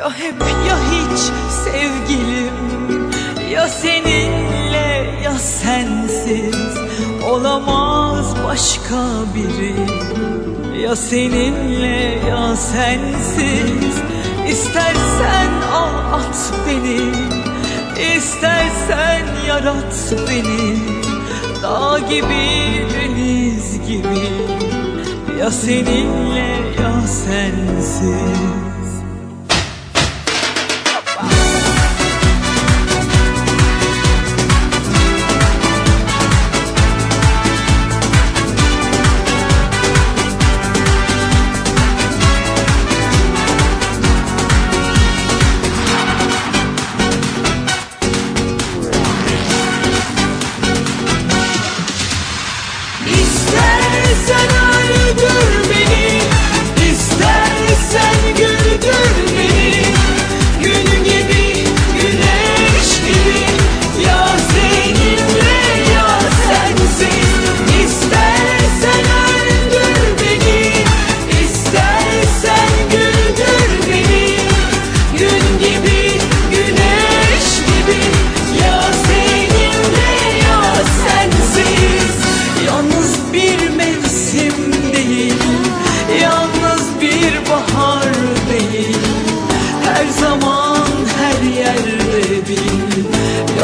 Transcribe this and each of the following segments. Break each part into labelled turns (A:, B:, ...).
A: Ya hep ya hiç sevgilim Ya seninle ya sensiz Olamaz başka biri. Ya seninle ya sensiz İstersen al at beni İstersen yarat beni. Dağ gibi deniz gibi Ya seninle ya sensiz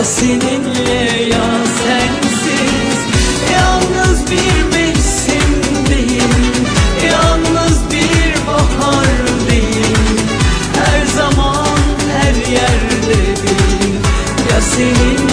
A: seninle ya sensiz. Yalnız bir mevsim değil Yalnız bir bahar değil. Her zaman her yerde bil Ya seninle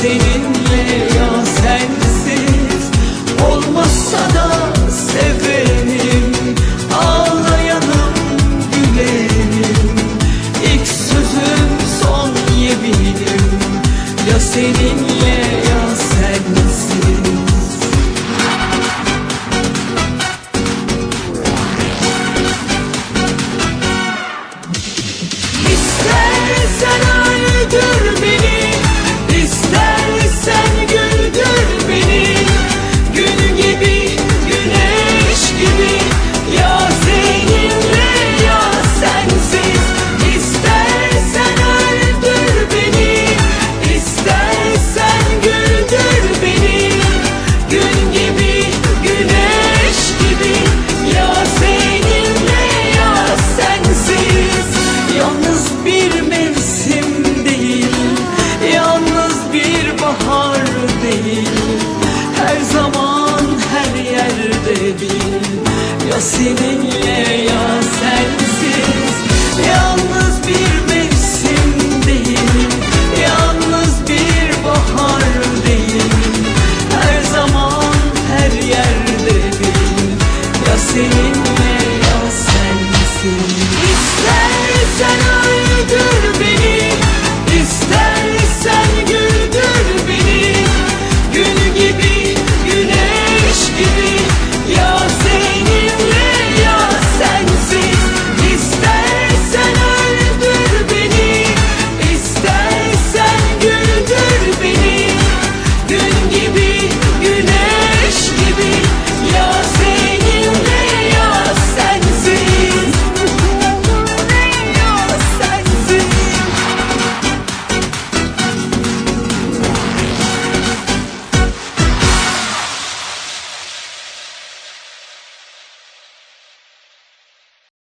A: seninle ya sensiz. Olmazsa da Ağlayanım bahar değil Her zaman her yerde bil Ya seninle ya